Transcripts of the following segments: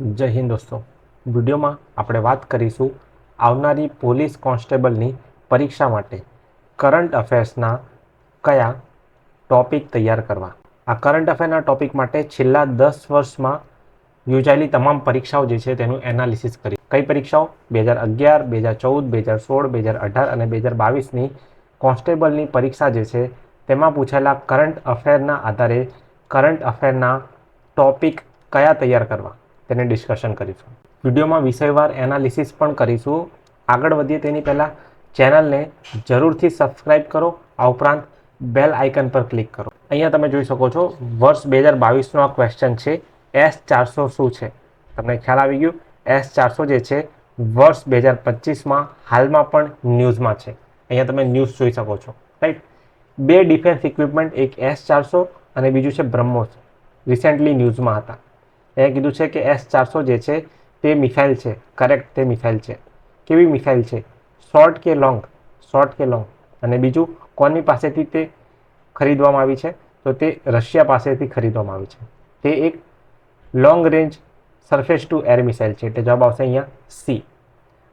જય હિન્દ દોસ્તો. વિડીયોમાં આપણે વાત કરીશું આવનારી પોલીસ કોન્સ્ટેબલની પરીક્ષા માટે કરંટ અફેર્સના કયા ટોપિક તૈયાર કરવા. આ કરંટ અફેરના ટોપિક માટે છેલ્લા દસ વર્ષમાં યોજાયેલી તમામ પરીક્ષાઓ જે છે તેનું એનાલિસિસ કરી કઈ પરીક્ષાઓ? બે હજાર અગિયાર, બે હજાર ચૌદ, બે હજાર સોળ, બે હજાર અઢાર અને બે હજાર બાવીસની કોન્સ્ટેબલની પરીક્ષા જે છે તેમાં પૂછાયેલા કરંટ અફેરના આધારે કરંટ અફેરના ટોપિક કયા તૈયાર કરવા. તેને ડિસ્કશન કરીશું. વિડીયોમાં વિષયવાર એનાલિસિસ પણ કરીશું. આગળ વધીએ તેની પહેલાં ચેનલને જરૂરથી સબસ્ક્રાઇબ કરો. આ ઉપરાંત બેલ આઇકન પર ક્લિક કરો. અહીંયા તમે જોઈ શકો છો, વર્ષ બે હજાર બાવીસનો આ ક્વેશ્ચન છે એસ ચારસો શું છે? તમને ખ્યાલ આવી ગયું એસ ચારસો જે છે, વર્ષ બે હજાર પચીસમાં હાલમાં પણ ન્યૂઝમાં છે. અહીંયા તમે ન્યૂઝ જોઈ શકો છો. રાઈટ બે ડિફેન્સ ઇક્વિપમેન્ટ એક એસ ચારસો અને બીજું છે બ્રહ્મોસ. રિસેન્ટલી ન્યૂઝમાં હતા. એ કીધું છે કે એસ ચારસો જે છે તે મિસાઇલ છે. કરેક્ટ તે મિસાઇલ છે. કેવી મિસાઇલ છે? શોર્ટ કે લોંગ શોર્ટ કે લોંગ અને બીજું, કોની પાસેથી તે ખરીદવામાં આવી છે? તો તે રશિયા પાસેથી ખરીદવામાં આવી છે. તે એક long range surface to air missile છે. એટલે જવાબ આવશે અહીંયા સી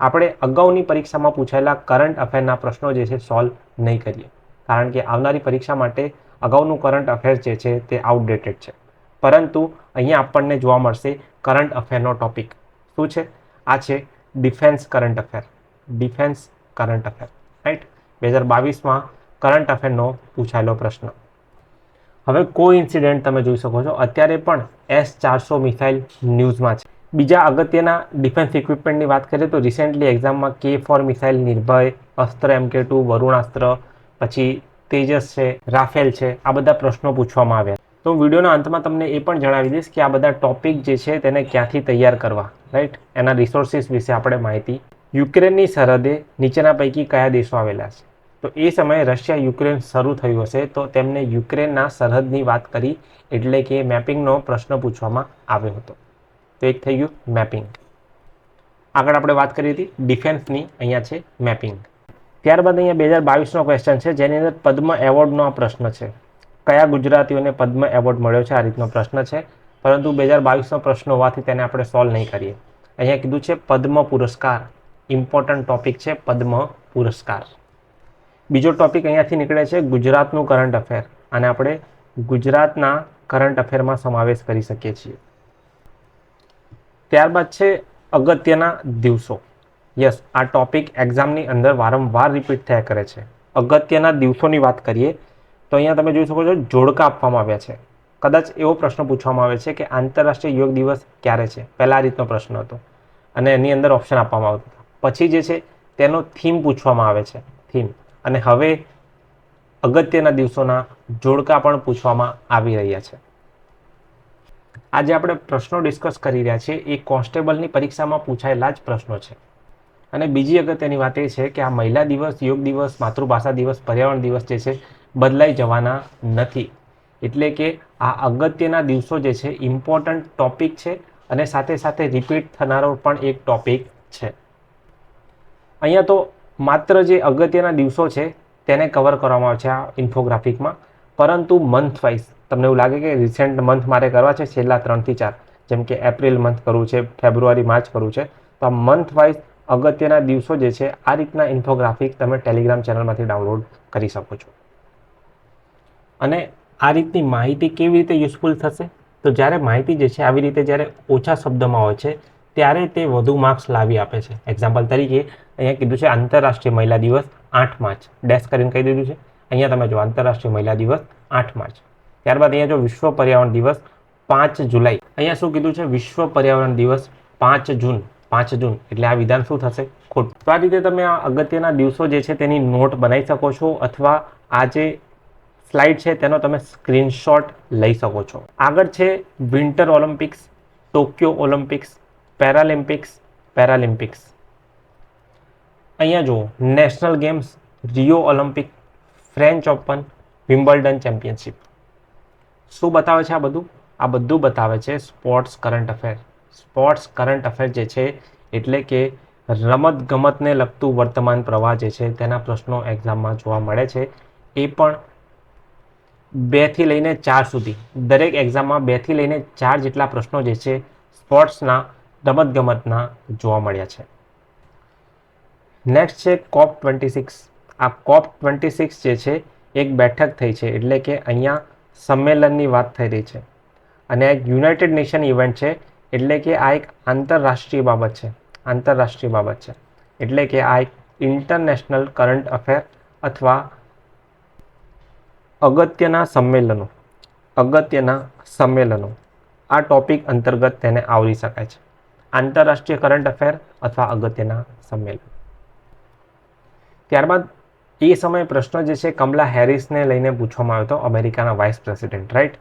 આપણે અગાઉની પરીક્ષામાં પૂછાયેલા કરંટ અફેરના પ્રશ્નો જે છે સોલ્વ નહીં કરીએ. કારણ કે આવનારી પરીક્ષા માટે અગાઉનું કરંટ અફેર જે છે તે આઉટડેટેડ છે. પરંતુ અહીંયા આપણને જોવા મળશે કરંટ અફેરનો ટોપિક શું છે? આ છે defence current affair defence current affair right બે હજાર બાવીસમાં કરંટ અફેરનો પૂછાયેલો પ્રશ્ન. હવે કો ઇન્સિડન્ટ તમે જોઈ શકો છો. અત્યારે પણ એસ ચારસો મિસાઇલ ન્યૂઝમાં છે. બીજા અગત્યના ડિફેન્સ ઇક્વિપમેન્ટની વાત કરીએ તો રિસેન્ટલી એક્ઝામમાં કે ફોર મિસાઇલ નિર્ભય, અસ્ત્ર એમ કે ટુ વરુણાસ્ત્ર પછી તેજસ છે, રાફેલ છે. આ બધા પ્રશ્નો પૂછવામાં આવ્યા. તો હું વિડીયોના અંતમાં તમને એ પણ જણાવી દઈશ કે આ બધા ટોપિક જે છે તેને ક્યાંથી તૈયાર કરવા રાઈટ એના રિસોર્સિસ વિશે આપણે માહિતી. યુક્રેનની સરહદે નીચેના પૈકી કયા દેશો આવેલા છે? તો એ સમયે રશિયા યુક્રેન શરૂ થયું હશે, તો તેમને યુક્રેનના સરહદની વાત કરી એટલે કે મેપિંગનો પ્રશ્ન પૂછવામાં આવ્યો હતો. તો એક થઈ ગયું મેપિંગ. આગળ આપણે વાત કરી હતી ડિફેન્સની, અહીંયા છે મેપિંગ. ત્યારબાદ અહીંયા બે હજાર બાવીસનો ક્વેશ્ચન છે, જેની અંદર પદ્મ એવોર્ડનો આ પ્રશ્ન છે. કયા ગુજરાતીઓને પદ્મ એવોર્ડ મળ્યો છે આ રીતનો પ્રશ્ન છે. પરંતુ બે હજાર બાવીસનો પ્રશ્ન હોવાથી તેને આપણે સોલ્વ નહીં કરીએ. અહીંયા કીધું છે પદ્મ પુરસ્કાર. ઇમ્પોર્ટન્ટ ટોપિક છે પદ્મ પુરસ્કાર. બીજો ટોપિક અહીંયાથી નીકળે છે ગુજરાતનું કરંટ અફેર અને આપણે ગુજરાતના કરંટ અફેરમાં સમાવેશ કરી શકીએ છીએ. ત્યારબાદ છે અગત્યના દિવસો. યસ આ ટોપિક એક્ઝામની અંદર વારંવાર રિપીટ થયા કરે છે. અગત્યના દિવસોની વાત કરીએ તો અહીંયા તમે જોઈ શકો છો જોડકા આપવામાં આવ્યા છે. કદાચ એવો પ્રશ્ન પૂછવામાં આવે છે કે આંતરરાષ્ટ્રીય યોગ દિવસ ક્યારે છે? પહેલાં આ રીતનો પ્રશ્ન હતો. અને એની અંદર ઓપ્શન આપવામાં આવતો હતો. પછી જે છે તેનો થીમ પૂછવામાં આવે છે. થીમ અને હવે અગત્યના દિવસોના જોડકા પણ પૂછવામાં આવી રહ્યા છે. આજે આપણે પ્રશ્નો ડિસ્કસ કરી રહ્યા છીએ. એ કોન્સ્ટેબલની પરીક્ષામાં પૂછાયેલા જ પ્રશ્નો છે. અને બીજી અગત્યની વાત એ છે કે આ મહિલા દિવસ, યોગ દિવસ, માતૃભાષા દિવસ, પર્યાવરણ દિવસ જે છે બદલાઈ જવાના નથી. એટલે કે આ અગત્યના દિવસો જે છે ઇમ્પોર્ટન્ટ ટોપિક છે અને સાથે સાથે રિપીટ થનારો પણ એક ટોપિક છે. અહીંયા તો માત્ર જે અગત્યના દિવસો છે તેને કવર કરવામાં આવે છે આ ઇન્ફોગ્રાફિકમાં પરંતુ મંથ વાઇઝ તમને એવું લાગે કે રિસેન્ટ મંથ મારે કરવા છે, છેલ્લા ત્રણથી ચાર. જેમ કે એપ્રિલ મંથ કરવું છે ફેબ્રુઆરી માર્ચ કરવું છે. તો આ મંથ વાઇઝ અગત્યના દિવસો જે છે, આ રીતના ઇન્ફોગ્રાફિક તમે ટેલિગ્રામ ચેનલમાંથી ડાઉનલોડ કરી શકો છો. અને આ રીતની માહિતી કેવી રીતે યુઝફુલ થશે? તો જ્યારે માહિતી જે છે, આવી રીતે જ્યારે ઓછા શબ્દમાં હોય છે, ત્યારે તે વધુ માર્ક્સ લાવી આપે છે. એક્ઝામ્પલ તરીકે અહીંયા કીધું છે, આંતરરાષ્ટ્રીય મહિલા દિવસ, આઠ માર્ચ. ડેશ કરીને કહી દીધું છે. અહીંયા તમે જો આંતરરાષ્ટ્રીય મહિલા દિવસ, આઠ માર્ચ. ત્યારબાદ અહીંયા જો વિશ્વ પર્યાવરણ દિવસ, પાંચ જુલાઈ. અહીંયા શું કીધું છે? વિશ્વ પર્યાવરણ દિવસ, પાંચ જૂન. પાંચ જૂન. એટલે આ વિધાન શું થશે? ખોટું. તો આ રીતે તમે આ અગત્યના દિવસો જે છે, તેની નોટ બનાવી શકો છો, અથવા આ જે સ્લાઇડ છે, તેનો તમે સ્ક્રીનશોટ લઈ શકો છો. આગળ છે, winter Olympics, Tokyo Olympics, paralympics paralympics. અહીંયા જુઓ, national games, Rio Olympic, French Open, Wimbledon championship. શું બતાવે છે આ બધું? આ બધું બતાવે છે sports current affair. Sports current affair જે છે, એટલે કે રમત ગમતને લગતું વર્તમાન પ્રવાહ જે છે, તેના પ્રશ્નો એક્ઝામમાં જોવા મળે છે. એ પણ બેથી લઈને ચાર સુધી. દરેક એક્ઝામમાં બેથી લઈને ચાર જેટલા પ્રશ્નો જે છે સ્પોર્ટ્સના રમતગમતના જોવા મળ્યા છે. નેક્સ્ટ છે કોપ ટ્વેન્ટી સિક્સ આ કોપ ટ્વેન્ટી સિક્સ જે છે, એક બેઠક થઈ છે, એટલે કે અહીંયા સંમેલનની વાત થઈ રહી છે. અને એક યુનાઇટેડ નેશન ઇવેન્ટ છે, એટલે કે આ એક આંતરરાષ્ટ્રીય બાબત છે. આંતરરાષ્ટ્રીય બાબત છે. એટલે કે આ એક ઇન્ટરનેશનલ કરંટ અફેર અથવા અગત્યના સંમેલનો. અગત્યના સંમેલનો. આ ટોપિક અંતર્ગત તેને આવરી શકાય છે. આંતરરાષ્ટ્રીય કરંટ અફેર અથવા અગત્યના સંમેલન. ત્યારબાદ, એ સમયે પ્રશ્ન જે છે, કમલા હેરિસને લઈને પૂછવામાં આવ્યો હતો, અમેરિકાના વાઇસ પ્રેસિડેન્ટ રાઈટ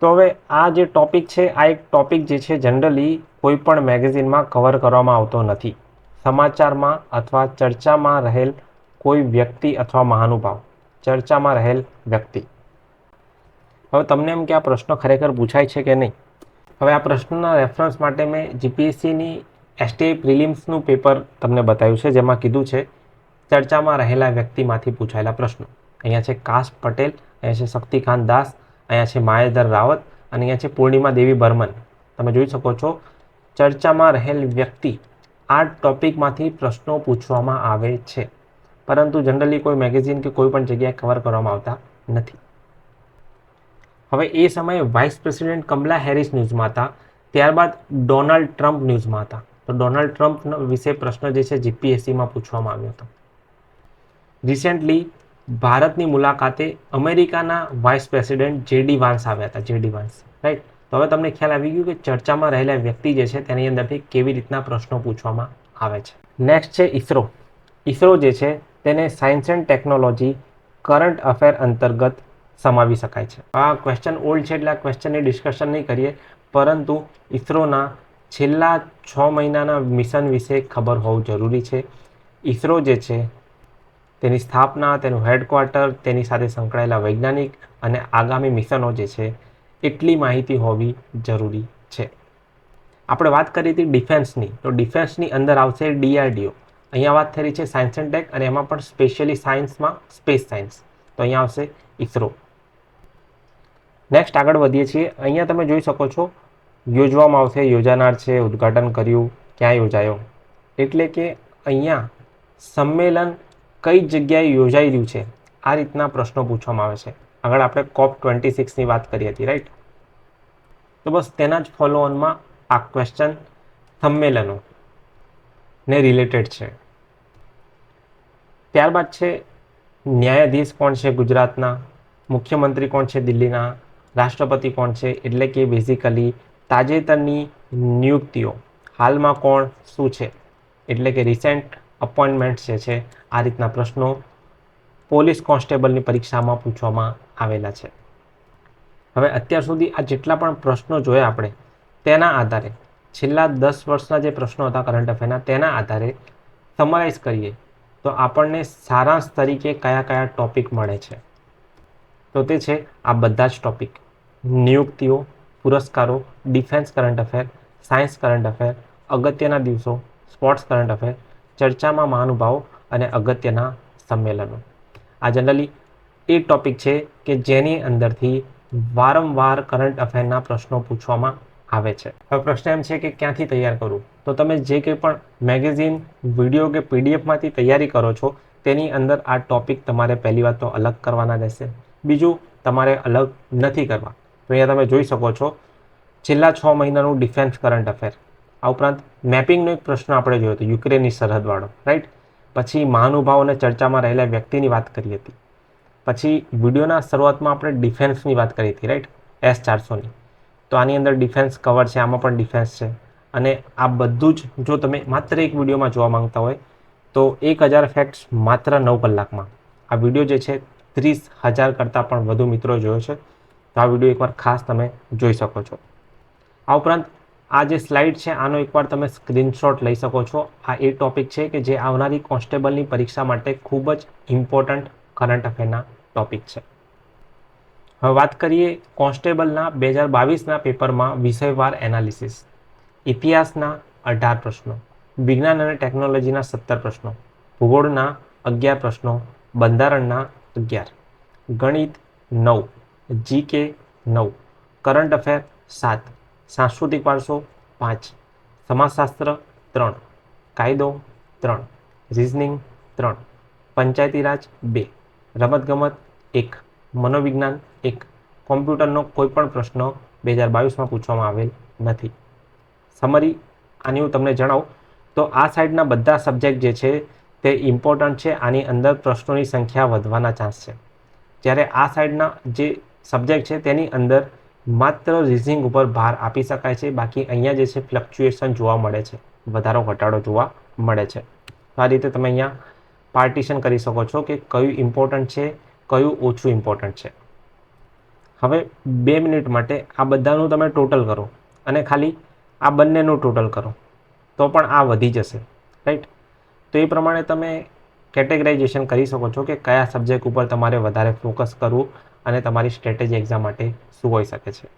તો હવે આ જે ટોપિક છે, આ એક ટોપિક જે છે, જનરલી કોઈ પણ મેગેઝિનમાં કવર કરવામાં આવતો નથી. સમાચારમાં અથવા ચર્ચામાં રહેલ કોઈ વ્યક્તિ અથવા મહાનુભાવ. ચર્ચામાં રહેલ વ્યક્તિ. હવે તમને એમ કે આ પ્રશ્ન ખરેખર પૂછાય છે કે નહીં? હવે આ પ્રશ્નના રેફરન્સ માટે મેં જીપીએસસીની એસટીઆઈ પ્રિલિમ્સનું પેપર તમને બતાવ્યું છે, જેમાં કીધું છે, ચર્ચામાં રહેલા વ્યક્તિમાંથી પૂછાયેલા પ્રશ્નો. અહીંયા છે કાશ પટેલ, અહીંયા છે શક્તિકાંત દાસ, અહીંયા છે માયાધર રાવત, અને અહીંયા છે પૂર્ણિમા દેવી બર્મન. તમે જોઈ શકો છો, ચર્ચામાં રહેલ વ્યક્તિ આ ટોપિકમાંથી પ્રશ્નો પૂછવામાં આવે છે. પરંતુ જનરલી કોઈ મેગેઝિન કે કોઈ પણ જગ્યાએ કવર કરવામાં આવતા નથી. હવે એ સમયે વાઇસ પ્રેસિડેન્ટ કમલા હેરિસ ન્યૂઝમાં હતા, ત્યારબાદ ડોનાલ્ડ ટ્રમ્પ ન્યૂઝમાં હતા. તો ડોનાલ્ડ ટ્રમ્પ વિશે પ્રશ્ન જે છે જીપીએસસીમાં પૂછવામાં આવ્યો હતો. રિસેન્ટલી ભારતની મુલાકાતે અમેરિકાના વાઇસ પ્રેસિડેન્ટ જેડી વાન્સ આવ્યા હતા જેડી વાન્સ રાઈટ તો હવે તમને ખ્યાલ આવી ગયું કે ચર્ચામાં રહેલા વ્યક્તિ જે છે તેની અંદરથી કેવી રીતના પ્રશ્નો પૂછવામાં આવે છે. નેક્સ્ટ છે ઇસરો. ઇસરો જે છે તેને science and technology, current affair અંતર્ગત સમાવી શકાય છે. આ ક્વેશ્ચન ઓલ્ડ છે એટલે આ ક્વેશ્ચનની ડિસ્કશન નહીં કરીએ, પરંતુ ઇસરોના છેલ્લા છ મહિનાના મિશન વિશે ખબર હોવું જરૂરી છે. ઇસરો જે છે, તેની સ્થાપના, તેનું હેડક્વાર્ટર તેની સાથે સંકળાયેલા વૈજ્ઞાનિક અને આગામી મિશનો જે છે, એટલી માહિતી હોવી જરૂરી છે. આપણે વાત કરી હતી ડિફેન્સની તો ડિફેન્સની અંદર આવશે ડીઆરડીઓ અહીંયા વાત થઈ છે સાયન્સ એન્ડ ટેક અને એમાં પણ સ્પેશિયલી સાયન્સમાં સ્પેસ સાયન્સ તો અહીંયા આવશે ઇસરો નેક્સ્ટ આગળ વધીએ છીએ. અહીંયા તમે જોઈ શકો છો, યોજવામાં આવશે, યોજાનાર છે, ઉદ્ઘાટન કર્યું, ક્યાં યોજાયો? એટલે કે અહીંયા સંમેલન કઈ જગ્યાએ યોજાઈ રહ્યું છે? આ રીતના પ્રશ્નો પૂછવામાં આવે છે. આગળ આપણે કોપ ટ્વેન્ટી સિક્સની વાત કરી હતી રાઈટ તો બસ તેના જ ફોલો ઓનમાં આ ક્વેશ્ચન સંમેલનો. ને રિલેટેડ છે. ત્યારબાદ છે, ન્યાયાધીશ કોણ છે ગુજરાતના? મુખ્યમંત્રી કોણ છે દિલ્હીના? રાષ્ટ્રપતિ કોણ છે? એટલે કે બેઝિકલી તાજેતરની નિયુક્તિઓ હાલમાં કોણ, શું છે? એટલે કે રિસેન્ટ અપોઇન્ટમેન્ટ જે છે, આ રીતના પ્રશ્નો પોલીસ કોન્સ્ટેબલની પરીક્ષામાં પૂછવામાં આવેલા છે. હવે અત્યાર સુધી આ જેટલા પણ પ્રશ્નો જોયા આપણે, તેના આધારે છેલ્લા દસ વર્ષના જે પ્રશ્નો હતા કરંટ અફેરના તેના આધારે સમરાઇઝ કરીએ, તો આપણને સારાંશ તરીકે કયા કયા ટોપિક મળે છે. તો તે છે આ બધા જ ટોપિક નિયુક્તિઓ, પુરસ્કારો defence current affair science current affair અગત્યના દિવસો સ્પોર્ટ્સ કરંટ અફેર ચર્ચામાં મહાનુભાવો અને અગત્યના સંમેલનો. આ જનરલી એ ટોપિક છે કે જેની અંદરથી વારંવાર કરંટ અફેરના પ્રશ્નો પૂછવામાં આવે છે. હવે પ્રશ્ન એમ છે કે ક્યાંથી તૈયાર કરવું તો તમે જે કંઈ પણ મેગેઝિન, વીડિયો કે પીડીએફમાંથી તૈયારી કરો છો, તેની અંદર આ ટોપિક તમારે પહેલી વાત તો અલગ કરવાના રહેશે. બીજું, તમારે અલગ નથી કરવા. તો અહીંયા તમે જોઈ શકો છો, છેલ્લા છ મહિનાનું ડિફેન્સ કરંટ અફેર. આ ઉપરાંત મેપિંગનો એક પ્રશ્ન આપણે જોયો હતો, યુક્રેનની સરહદવાળો રાઈટ પછી મહાનુભાવોને ચર્ચામાં રહેલા વ્યક્તિની વાત કરી હતી. પછી વિડીયોના શરૂઆતમાં આપણે ડિફેન્સની વાત કરી હતી રાઈટ એસ ચારસોની. તો આની અંદર ડિફેન્સ કવર છે, આમાં પણ ડિફેન્સ છે. અને આ બધું જ જો તમે માત્ર એક વિડીયોમાં જોવા માંગતા હોય, તો એક હજાર ફેક્ટ્સ માત્ર નવ કલાકમાં. આ વીડિયો જે છે, ત્રીસ હજાર કરતાં પણ વધુ મિત્રો જોયો છે. તો આ વીડિયો એકવાર ખાસ તમે જોઈ શકો છો. આ ઉપરાંત આ જે સ્લાઇડ છે, આનો એકવાર તમે સ્ક્રીનશોટ લઈ શકો છો. આ એ ટોપિક છે કે જે આવનારી કોન્સ્ટેબલની પરીક્ષા માટે ખૂબ જ ઇમ્પોર્ટન્ટ કરંટ અફેરના ટોપિક છે. હવે વાત કરીએ કોન્સ્ટેબલના બે હજાર બાવીસના પેપરમાં વિષયવાર એનાલિસિસ, ઇતિહાસના અઢાર પ્રશ્નો, વિજ્ઞાન અને ટેકનોલોજીના સત્તર પ્રશ્નો, ભૂગોળના અગિયાર પ્રશ્નો, બંધારણના અગિયાર, ગણિત નવ જીકે નવ, કરંટ અફેર સાત, સાંસ્કૃતિક વારસો પાંચ, સમાજશાસ્ત્ર ત્રણ, કાયદો ત્રણ, રિઝનિંગ ત્રણ, પંચાયતી રાજ બે, રમતગમત એક મનોવિજ્ઞાન એક કોમ્પ્યુટરનો કોઈ પણ પ્રશ્ન બે હજાર બાવીસમાં પૂછવામાં આવેલ નથી. સમરી આની હું તમને જણાવું. તો આ સાઈડના બધા સબ્જેક્ટ જે છે તે ઇમ્પોર્ટન્ટ છે. આની અંદર પ્રશ્નોની સંખ્યા વધવાના ચાન્સ છે. જ્યારે આ સાઈડના જે સબ્જેક્ટ છે તેની અંદર માત્ર રિઝનિંગ ઉપર ભાર આપી શકાય છે. બાકી અહીંયા જે છે ફ્લક્ચ્યુએશન જોવા મળે છે. વધારો ઘટાડો જોવા મળે છે. આ રીતે તમે અહીંયા પાર્ટીશન કરી શકો છો કે કયું ઇમ્પોર્ટન્ટ છે કયું ઓછું ઇમ્પોર્ટન્ટ છે? હવે બે મિનિટ માટે આ બધાનું તમે ટોટલ કરો અને ખાલી આ બંનેનું ટોટલ કરો. તો પણ આ વધી જશે રાઈટ તો એ પ્રમાણે તમે કેટેગરાઇઝેશન કરી શકો છો કે કયા સબ્જેક્ટ ઉપર તમારે વધારે ફોકસ કરવું અને તમારી સ્ટ્રેટેજી એક્ઝામ માટે શું હોઈ શકે છે.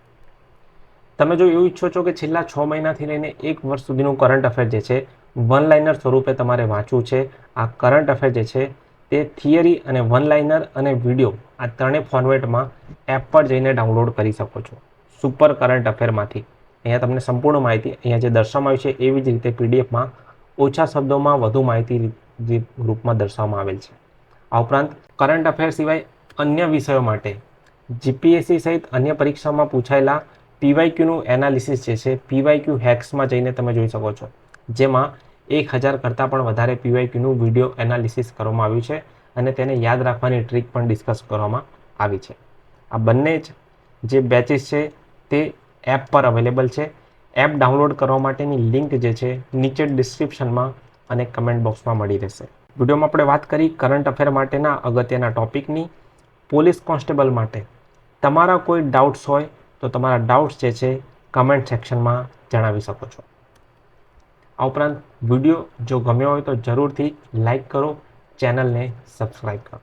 તમે જો એવું ઈચ્છો છો કે છેલ્લા છ મહિનાથી લઈને એક વર્ષ સુધીનું કરંટ અફેર જે છે વન લાઇનર સ્વરૂપે તમારે વાંચવું છે. આ કરંટ અફેર જે છે તે થિયરી અને વન લાઇનર અને વીડિયો આ ત્રણેય ફોર્મેટમાં એપ પર જઈને ડાઉનલોડ કરી શકો છો. સુપર કરંટ અફેરમાંથી અહીંયા તમને સંપૂર્ણ માહિતી અહીંયા જે દર્શાવવામાં આવી છે, એવી જ રીતે પીડીએફમાં ઓછા શબ્દોમાં વધુ માહિતી ગ્રુપમાં દર્શાવવામાં આવેલ છે. આ ઉપરાંત કરંટ અફેર સિવાય અન્ય વિષયો માટે જીપીએસસી સહિત અન્ય પરીક્ષામાં પૂછાયેલા પીવાયક્યુનું એનાલિસિસ જે છે પીવાયક્યુ હેક્સમાં જઈને તમે જોઈ શકો છો. જેમાં એક હજાર કરતાં પણ વધારે પીવાયક્યુનું વીડિયો એનાલિસિસ કરવામાં આવ્યું છે અને તેને યાદ રાખવાની ટ્રીક પણ ડિસ્કસ કરવામાં આવી છે. આ બંને જ જે બેચીસ છે તે એપ પર અવેલેબલ છે. એપ ડાઉનલોડ કરવા માટેની લિંક જે છે નીચે ડિસ્ક્રિપ્શનમાં અને કમેન્ટ બોક્સમાં મળી રહેશે. વિડીયોમાં આપણે વાત કરી કરંટ અફેર માટેના અગત્યના ટોપિકની પોલીસ કોન્સ્ટેબલ માટે તમારા કોઈ ડાઉટ્સ હોય તો તમારા ડાઉટ્સ જે છે કમેન્ટ સેક્શનમાં જણાવી શકો છો. આ ઉપરાંત વીડિયો જો ગમ્યો હોય તો જરૂરથી લાઈક કરો ચેનલને સબસ્ક્રાઈબ કરો.